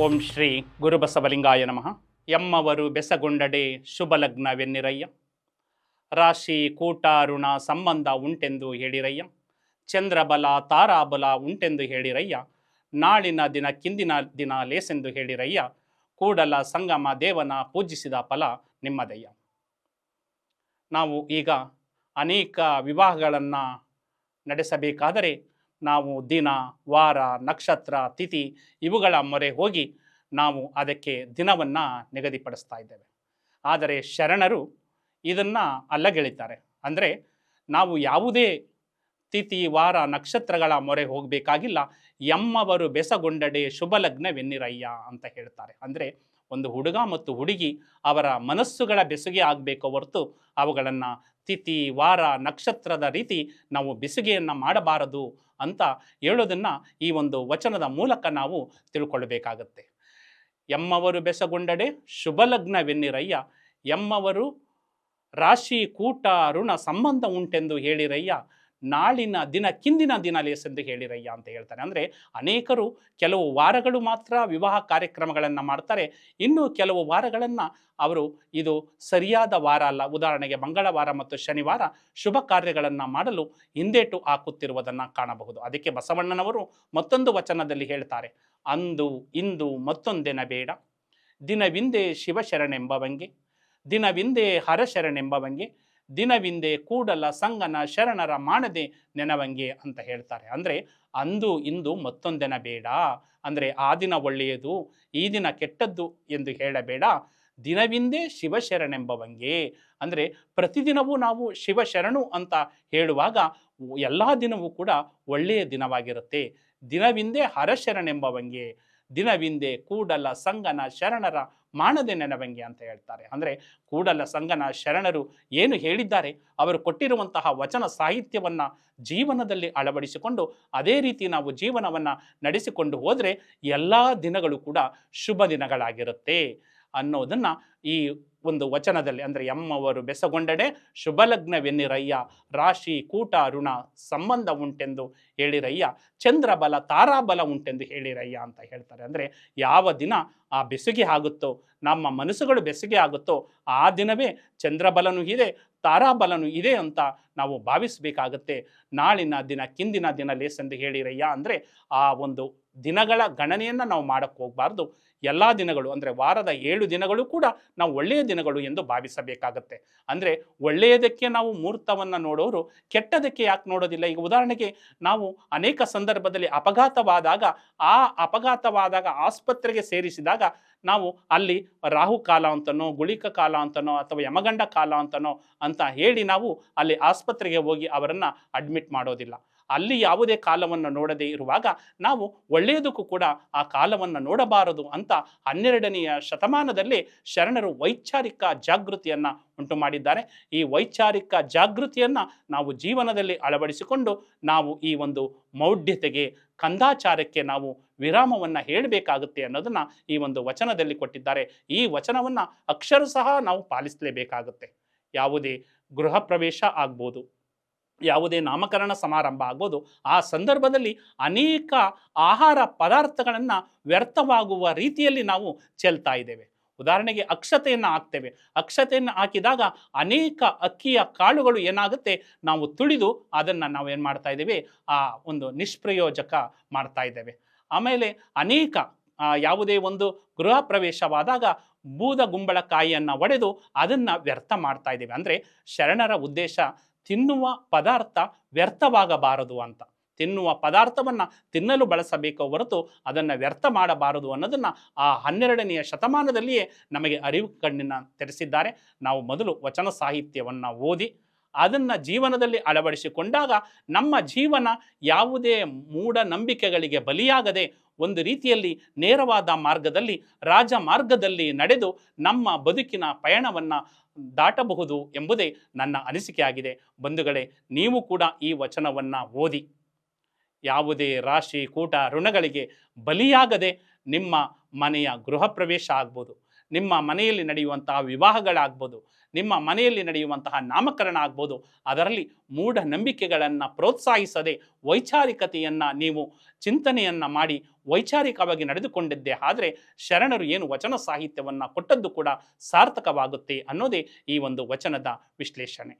ಓಂ ಶ್ರೀ ಗುರುಬಸವಲಿಂಗಾಯ ನಮಃ. ಎಮ್ಮವರು ಬೆಸಗೊಂಡಡೆ ಶುಭಲಗ್ನವೆನ್ನಿರಯ್ಯ ರಾಶಿ ಕೂಟ ಋಣ ಸಂಬಂಧ ಉಂಟೆಂದು ಹೇಳಿರಯ್ಯ. ಚಂದ್ರಬಲ ತಾರಾಬಲ ಉಂಟೆಂದು ಹೇಳಿರಯ್ಯ. ನಾಳಿನ ದಿನ ಕಿಂದಿನ ದಿನ ಲೇಸೆಂದು ಹೇಳಿರಯ್ಯ. ಕೂಡಲ ಸಂಗಮ ದೇವನ ಪೂಜಿಸಿದ ಫಲ ನಿಮ್ಮದಯ್ಯ. ನಾವು ಈಗ ಅನೇಕ ವಿವಾಹಗಳನ್ನು ನಡೆಸಬೇಕಾದರೆ ನಾವು ದಿನ, ವಾರ, ನಕ್ಷತ್ರ, ತಿಥಿ ಇವುಗಳ ಮೊರೆ ಹೋಗಿ ನಾವು ಅದಕ್ಕೆ ದಿನವನ್ನು ನಿಗದಿಪಡಿಸ್ತಾ ಇದ್ದೇವೆ. ಆದರೆ ಶರಣರು ಇದನ್ನು ಅಲ್ಲಗೆಳಿತಾರೆ. ಅಂದರೆ ನಾವು ಯಾವುದೇ ತಿಥಿ, ವಾರ, ನಕ್ಷತ್ರಗಳ ಮೊರೆ ಹೋಗಬೇಕಾಗಿಲ್ಲ. ಎಮ್ಮವರು ಬೆಸಗೊಂಡಡೆ ಶುಭಲಗ್ನವೆನ್ನಿರಯ್ಯ ಅಂತ ಹೇಳ್ತಾರೆ. ಅಂದರೆ ಒಂದು ಹುಡುಗ ಮತ್ತು ಹುಡುಗಿ ಅವರ ಮನಸ್ಸುಗಳ ಬೆಸುಗೆ ಆಗಬೇಕೋ ಹೊರತು ಅವುಗಳನ್ನು ತಿಥಿ, ವಾರ, ನಕ್ಷತ್ರದ ರೀತಿ ನಾವು ಬೆಸುಗೆಯನ್ನು ಮಾಡಬಾರದು ಅಂತ ಹೇಳೋದನ್ನು ಈ ಒಂದು ವಚನದ ಮೂಲಕ ನಾವು ತಿಳ್ಕೊಳ್ಬೇಕಾಗತ್ತೆ. ಎಮ್ಮವರು ಬೆಸಗೊಂಡಡೆ ಶುಭಲಗ್ನವೆನ್ನಿರಯ್ಯ, ಎಮ್ಮವರು ರಾಶಿ, ಕೂಟ, ಋಣ ಸಂಬಂಧ ಉಂಟೆಂದು ಹೇಳಿರಯ್ಯ ನಾಳಿನ ದಿನ, ಕಿಂದಿನ ದಿನ ಲೇಸೆಂದು ಹೇಳಿರಯ್ಯ ಅಂತ ಹೇಳ್ತಾರೆ. ಅಂದರೆ ಅನೇಕರು ಕೆಲವು ವಾರಗಳು ಮಾತ್ರ ವಿವಾಹ ಕಾರ್ಯಕ್ರಮಗಳನ್ನು ಮಾಡ್ತಾರೆ. ಇನ್ನು ಕೆಲವು ವಾರಗಳನ್ನು ಅವರು ಇದು ಸರಿಯಾದ ವಾರ ಅಲ್ಲ, ಉದಾಹರಣೆಗೆ ಮಂಗಳವಾರ ಮತ್ತು ಶನಿವಾರ ಶುಭ ಕಾರ್ಯಗಳನ್ನು ಮಾಡಲು ಹಿಂದೇಟು ಹಾಕುತ್ತಿರುವುದನ್ನು ಕಾಣಬಹುದು. ಅದಕ್ಕೆ ಬಸವಣ್ಣನವರು ಮತ್ತೊಂದು ವಚನದಲ್ಲಿ ಹೇಳ್ತಾರೆ, ಅಂದು, ಇಂದು ಮತ್ತೊಂದಿನ ಬೇಡ. ದಿನವಿಂದೆ ಶಿವಶರಣೆಂಬವಂಗೆ, ದಿನವಿಂದೆ ಹರಶರಣೆಂಬವಂಗೆ ದಿನವಿಂದೆ ಕೂಡಲ ಸಂಗನ ಶರಣರ ಮಾಡದೆ ನೆನವಂಗೆ ಅಂತ ಹೇಳ್ತಾರೆ. ಅಂದರೆ ಅಂದು ಇಂದು ಮತ್ತೊಂದೆನ ಬೇಡ. ಅಂದರೆ ಆ ದಿನ ಒಳ್ಳೆಯದು, ಈ ದಿನ ಕೆಟ್ಟದ್ದು ಎಂದು ಹೇಳಬೇಡ. ದಿನವಿಂದೇ ಶಿವಶರಣೆಂಬವಂಗೆ. ಅಂದರೆ ಪ್ರತಿದಿನವೂ ನಾವು ಶಿವಶರಣು ಅಂತ ಹೇಳುವಾಗ ಎಲ್ಲ ದಿನವೂ ಕೂಡ ಒಳ್ಳೆಯ ದಿನವಾಗಿರುತ್ತೆ. ದಿನವಿಂದೇ ಹರಶರಣೆಂಬವಂಗೆ. ದಿನವಿಂದೆ ಕೂಡಲ ಸಂಗನ ಶರಣರ ಮಾಣದೆ ನೆನವಂಗೆ ಅಂತ ಹೇಳ್ತಾರೆ. ಅಂದರೆ ಕೂಡಲ ಸಂಗನ ಶರಣರು ಏನು ಹೇಳಿದ್ದಾರೆ? ಅವರು ಕೊಟ್ಟಿರುವಂತಹ ವಚನ ಸಾಹಿತ್ಯವನ್ನು ಜೀವನದಲ್ಲಿ ಅಳವಡಿಸಿಕೊಂಡು ಅದೇ ರೀತಿ ನಾವು ಜೀವನವನ್ನು ನಡೆಸಿಕೊಂಡು ಹೋದರೆ ಎಲ್ಲ ದಿನಗಳು ಕೂಡ ಶುಭ ದಿನಗಳಾಗಿರುತ್ತೆ ಅನ್ನೋದನ್ನು ಈ ಒಂದು ವಚನದಲ್ಲಿ, ಅಂದರೆ ಎಮ್ಮವರು ಬೆಸಗೊಂಡಡೆ ಶುಭಲಗ್ನವೆನ್ನಿರಯ್ಯ, ರಾಶಿ ಕೂಟ ಋಣ ಸಂಬಂಧ ಉಂಟೆಂದು ಹೇಳಿರಯ್ಯ, ಚಂದ್ರಬಲ ತಾರಾಬಲ ಉಂಟೆಂದು ಹೇಳಿರಯ್ಯ ಅಂತ ಹೇಳ್ತಾರೆ. ಅಂದರೆ ಯಾವ ದಿನ ಆ ಬೆಸುಗೆ ಆಗುತ್ತೋ, ನಮ್ಮ ಮನಸ್ಸುಗಳು ಬೆಸುಗೆ ಆಗುತ್ತೋ, ಆ ದಿನವೇ ಚಂದ್ರಬಲನೂ ಇದೆ, ತಾರಾಬಲನು ಇದೆ ಅಂತ ನಾವು ಭಾವಿಸಬೇಕಾಗತ್ತೆ. ನಾಳಿನ ದಿನ, ಕಿಂದಿನ ದಿನ ಲೇಸೆಂದು ಹೇಳಿರಯ್ಯ. ಅಂದರೆ ಆ ಒಂದು ದಿನಗಳ ಗಣನೆಯನ್ನು ನಾವು ಮಾಡಕ್ಕೆ ಹೋಗಬಾರ್ದು. ಎಲ್ಲ ದಿನಗಳು ಅಂದರೆ ವಾರದ ಏಳು ದಿನಗಳು ಕೂಡ ನಾವು ಒಳ್ಳೆಯ ದಿನಗಳು ಎಂದು ಭಾವಿಸಬೇಕಾಗತ್ತೆ. ಅಂದರೆ ಒಳ್ಳೆಯದಕ್ಕೆ ನಾವು ಮುಹೂರ್ತವನ್ನು ನೋಡೋರು ಕೆಟ್ಟದಕ್ಕೆ ಯಾಕೆ ನೋಡೋದಿಲ್ಲ? ಈಗ ಉದಾಹರಣೆಗೆ ನಾವು ಅನೇಕ ಸಂದರ್ಭದಲ್ಲಿ ಅಪಘಾತವಾದಾಗ, ಆ ಅಪಘಾತವಾದಾಗ ಆಸ್ಪತ್ರೆಗೆ ಸೇರಿಸಿದಾಗ ನಾವು ಅಲ್ಲಿ ರಾಹು ಕಾಲ ಅಂತನೋ, ಗುಳಿಕ ಕಾಲ ಅಂತನೋ ಅಥವಾ ಯಮಗಂಡ ಕಾಲ ಅಂತನೋ ಅಂತ ಹೇಳಿ ನಾವು ಅಲ್ಲಿ ಆಸ್ಪತ್ರೆಗೆ ಹೋಗಿ ಅವರನ್ನು ಅಡ್ಮಿಟ್ ಮಾಡೋದಿಲ್ಲ. ಅಲ್ಲಿ ಯಾವುದೇ ಕಾಲವನ್ನು ನೋಡದೇ ಇರುವಾಗ ನಾವು ಒಳ್ಳೆಯದಕ್ಕೂ ಕೂಡ ಆ ಕಾಲವನ್ನು ನೋಡಬಾರದು ಅಂತ ಹನ್ನೆರಡನೆಯ ಶತಮಾನದಲ್ಲಿ ಶರಣರು ವೈಚಾರಿಕ ಜಾಗೃತಿಯನ್ನು ಉಂಟು ಮಾಡಿದ್ದಾರೆ. ಈ ವೈಚಾರಿಕ ಜಾಗೃತಿಯನ್ನು ನಾವು ಜೀವನದಲ್ಲಿ ಅಳವಡಿಸಿಕೊಂಡು ನಾವು ಈ ಒಂದು ಮೌಢ್ಯತೆಗೆ, ಕಂದಾಚಾರಕ್ಕೆ ನಾವು ವಿರಾಮವನ್ನು ಹೇಳಬೇಕಾಗುತ್ತೆ ಅನ್ನೋದನ್ನು ಈ ಒಂದು ವಚನದಲ್ಲಿ ಕೊಟ್ಟಿದ್ದಾರೆ. ಈ ವಚನವನ್ನು ಅಕ್ಷರ ಸಹ ನಾವು ಪಾಲಿಸಲೇಬೇಕಾಗುತ್ತೆ. ಯಾವುದೇ ಗೃಹ ಪ್ರವೇಶ ಆಗ್ಬೋದು. ಯಾವುದೇ ನಾಮಕರಣ ಸಮಾರಂಭ ಆಗ್ಬೋದು. ಆ ಸಂದರ್ಭದಲ್ಲಿ ಅನೇಕ ಆಹಾರ ಪದಾರ್ಥಗಳನ್ನು ವ್ಯರ್ಥವಾಗುವ ರೀತಿಯಲ್ಲಿ ನಾವು ಚೆಲ್ತಾ ಇದ್ದೇವೆ. ಉದಾಹರಣೆಗೆ ಅಕ್ಷತೆಯನ್ನು ಹಾಕ್ತೇವೆ. ಅಕ್ಷತೆಯನ್ನು ಹಾಕಿದಾಗ ಅನೇಕ ಅಕ್ಕಿಯ ಕಾಳುಗಳು ಏನಾಗುತ್ತೆ? ನಾವು ತುಳಿದು ಅದನ್ನು ನಾವು ಏನು ಮಾಡ್ತಾ ಇದ್ದೇವೆ? ಆ ಒಂದು ನಿಷ್ಪ್ರಯೋಜಕ ಮಾಡ್ತಾ ಇದ್ದೇವೆ. ಆಮೇಲೆ ಅನೇಕ ಯಾವುದೇ ಒಂದು ಗೃಹ ಪ್ರವೇಶವಾದಾಗ ಬೂದ ಗುಂಬಳಕಾಯಿಯನ್ನು ಒಡೆದು ಅದನ್ನು ವ್ಯರ್ಥ ಮಾಡ್ತಾ ಇದ್ದೇವೆ. ಅಂದರೆ ಶರಣರ ಉದ್ದೇಶ ತಿನ್ನುವ ಪದಾರ್ಥ ವ್ಯರ್ಥವಾಗಬಾರದು ಅಂತ. ತಿನ್ನುವ ಪದಾರ್ಥವನ್ನು ತಿನ್ನಲು ಬಳಸಬೇಕು ಹೊರತು ಅದನ್ನು ವ್ಯರ್ಥ ಮಾಡಬಾರದು ಅನ್ನೋದನ್ನು ಆ ಹನ್ನೆರಡನೆಯ ಶತಮಾನದಲ್ಲಿಯೇ ನಮಗೆ ಅರಿವು ಕಣ್ಣಿನ ತೆರೆಸಿದ್ದಾರೆ. ನಾವು ಮೊದಲು ವಚನ ಸಾಹಿತ್ಯವನ್ನು ಓದಿ, ಅದನ್ನು ಜೀವನದಲ್ಲಿ ಅಳವಡಿಸಿಕೊಂಡಾಗ ನಮ್ಮ ಜೀವನ ಯಾವುದೇ ಮೂಢನಂಬಿಕೆಗಳಿಗೆ ಬಲಿಯಾಗದೆ ಒಂದು ರೀತಿಯಲ್ಲಿ ನೇರವಾದ ಮಾರ್ಗದಲ್ಲಿ, ರಾಜ ಮಾರ್ಗದಲ್ಲಿ ನಡೆದು ನಮ್ಮ ಬದುಕಿನ ಪಯಣವನ್ನು ದಾಟಬಹುದು ಎಂಬುದೇ ನನ್ನ ಅನಿಸಿಕೆಯಾಗಿದೆ. ಬಂಧುಗಳೇ, ನೀವು ಕೂಡ ಈ ವಚನವನ್ನು ಓದಿ. ಯಾವುದೇ ರಾಶಿ, ಕೂಟ, ಋಣಗಳಿಗೆ ಬಲಿಯಾಗದೆ ನಿಮ್ಮ ಮನೆಯ ಗೃಹ ಪ್ರವೇಶ ಆಗ್ಬೋದು. ನಿಮ್ಮ ಮನೆಯಲ್ಲಿ ನಡೆಯುವಂತಹ ವಿವಾಹಗಳಾಗ್ಬೋದು, ನಿಮ್ಮ ಮನೆಯಲ್ಲಿ ನಡೆಯುವಂತಹ ನಾಮಕರಣ ಆಗ್ಬೋದು ಅದರಲ್ಲಿ ಮೂಢನಂಬಿಕೆಗಳನ್ನು ಪ್ರೋತ್ಸಾಹಿಸದೆ ವೈಚಾರಿಕತೆಯನ್ನು ನೀವು ಚಿಂತನೆಯನ್ನು ಮಾಡಿ ವೈಚಾರಿಕವಾಗಿ ನಡೆದುಕೊಂಡಿದ್ದೆ ಆದರೆ ಶರಣರು ಏನು ವಚನ ಸಾಹಿತ್ಯವನ್ನು ಕೊಟ್ಟದ್ದು ಕೂಡ ಸಾರ್ಥಕವಾಗುತ್ತೆ ಅನ್ನೋದೇ ಈ ಒಂದು ವಚನದ ವಿಶ್ಲೇಷಣೆ.